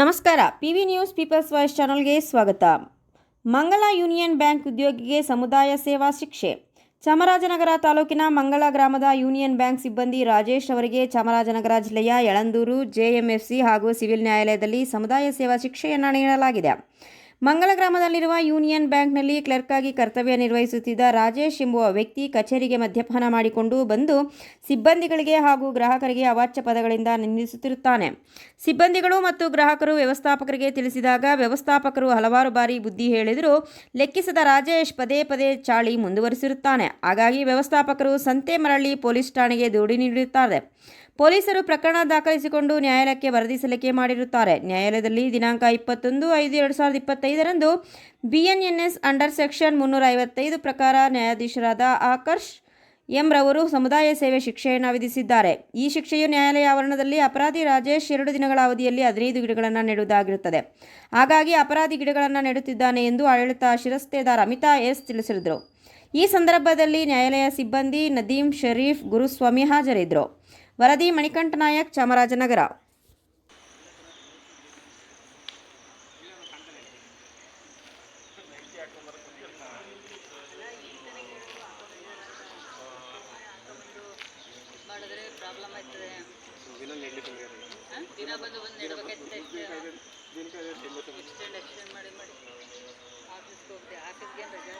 ನಮಸ್ಕಾರ. P V news people's voice ಚಾನಲ್ಗೆ ಸ್ವಾಗತ. ಮಂಗಳ ಯೂನಿಯನ್ ಬ್ಯಾಂಕ್ ಉದ್ಯೋಗಿಗೆ ಸಮುದಾಯ ಸೇವಾ ಶಿಕ್ಷೆ. ಚಾಮರಾಜನಗರ ತಾಲೂಕಿನ ಮಂಗಳ ಗ್ರಾಮದ ಯೂನಿಯನ್ ಬ್ಯಾಂಕ್ ಸಿಬ್ಬಂದಿ ರಾಜೇಶ್ ಅವರಿಗೆ ಚಾಮರಾಜನಗರ ಜಿಲ್ಲೆಯ ಯಳಂದೂರು, ಜೆಎಂಎಫ್ಸಿ ಹಾಗೂ ಸಿವಿಲ್ ನ್ಯಾಯಾಲಯದಲ್ಲಿ ಸಮುದಾಯ ಸೇವಾ ಶಿಕ್ಷೆಯನ್ನು ನೀಡಲಾಗಿದೆ. ಮಂಗಳ ಗ್ರಾಮದಲ್ಲಿರುವ ಯೂನಿಯನ್ ಬ್ಯಾಂಕ್ನಲ್ಲಿ ಕ್ಲರ್ಕ್ ಆಗಿ ಕರ್ತವ್ಯ ನಿರ್ವಹಿಸುತ್ತಿದ್ದ ರಾಜೇಶ್ ಎಂಬುವ ವ್ಯಕ್ತಿ ಕಚೇರಿಗೆ ಮದ್ಯಪಾನ ಮಾಡಿಕೊಂಡು ಬಂದು ಸಿಬ್ಬಂದಿಗಳಿಗೆ ಹಾಗೂ ಗ್ರಾಹಕರಿಗೆ ಅವಾಚ್ಯ ಪದಗಳಿಂದ ನಿಂದಿಸುತ್ತಿರುತ್ತಾನೆ. ಸಿಬ್ಬಂದಿಗಳು ಮತ್ತು ಗ್ರಾಹಕರು ವ್ಯವಸ್ಥಾಪಕರಿಗೆ ತಿಳಿಸಿದಾಗ ವ್ಯವಸ್ಥಾಪಕರು ಹಲವಾರು ಬಾರಿ ಬುದ್ಧಿ ಹೇಳಿದರೂ ಲೆಕ್ಕಿಸದ ರಾಜೇಶ್ ಪದೇ ಪದೇ ಚಾಳಿ ಮುಂದುವರಿಸಿರುತ್ತಾನೆ. ಹಾಗಾಗಿ ವ್ಯವಸ್ಥಾಪಕರು ಸಂತೆ ಮರಳಿ ಪೊಲೀಸ್ ಠಾಣೆಗೆ ದೂಡಿ ನೀಡಿರುತ್ತಾರೆ. ಪೊಲೀಸರು ಪ್ರಕರಣ ದಾಖಲಿಸಿಕೊಂಡು ನ್ಯಾಯಾಲಯಕ್ಕೆ ವರದಿ ಸಲ್ಲಿಕೆ ಮಾಡಿರುತ್ತಾರೆ. ನ್ಯಾಯಾಲಯದಲ್ಲಿ ದಿನಾಂಕ ಇಪ್ಪತ್ತೊಂದು ಐದು ಎರಡು ಸಾವಿರದ ಇಪ್ಪತ್ತೈದರಂದು ಬಿಎನ್ಎನ್ಎಸ್ ಅಂಡರ್ ಸೆಕ್ಷನ್ ಮುನ್ನೂರ ಐವತ್ತೈದು ಪ್ರಕಾರ ನ್ಯಾಯಾಧೀಶರಾದ ಆಕರ್ಷ್ ಎಂ ರವರು ಸಮುದಾಯ ಸೇವೆ ಶಿಕ್ಷೆಯನ್ನು ವಿಧಿಸಿದ್ದಾರೆ. ಈ ಶಿಕ್ಷೆಯು ನ್ಯಾಯಾಲಯ ಆವರಣದಲ್ಲಿ ಅಪರಾಧಿ ರಾಜೇಶ್ ಎರಡು ದಿನಗಳ ಅವಧಿಯಲ್ಲಿ ಹದಿನೈದು ಗಿಡಗಳನ್ನು ನೆಡುವುದಾಗಿರುತ್ತದೆ. ಹಾಗಾಗಿ ಅಪರಾಧಿ ಗಿಡಗಳನ್ನು ನೆಡುತ್ತಿದ್ದಾನೆ ಎಂದು ಆಡಳಿತ ಶಿರಸ್ತೇದಾರ್ ಅಮಿತಾ ಎಸ್ ತಿಳಿಸಿದರು. ಈ ಸಂದರ್ಭದಲ್ಲಿ ನ್ಯಾಯಾಲಯ ಸಿಬ್ಬಂದಿ ನದೀಂ ಶರೀಫ್ ಗುರುಸ್ವಾಮಿ ಹಾಜರಿದ್ದರು. ವರದಿ ಮಣಿಕಂಠ ನಾಯಕ್ ಚಾಮರಾಜನಗರ. ಮಾಡಿ ಮಾಡಿ. ಆಫೀಸ್ಗೆ ಹೋಗ್ತೆ ಆಫೀಸ್ಗೆ ರಜೆ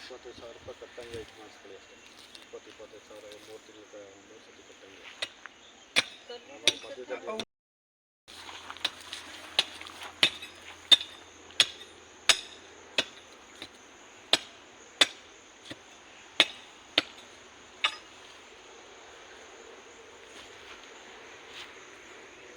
ಇಪ್ಪತ್ತೈದು ಸಾವಿರ ರೂಪಾಯಿ ಕಟ್ಟಂಗೆ ಇದು ಮಾಡಿಸ್ಕೊಳ್ಳಿ ಅಷ್ಟೇ ಇಪ್ಪತ್ತು ಇಪ್ಪತ್ತೈದು ಸಾವಿರ ಮೂರು ತಿಂಗಳು ಮೂರು ಸತಿ ಕಟ್ಟಂಗೆ ಸ್ವಲ್ಪ ಮಧ್ಯದಲ್ಲಿ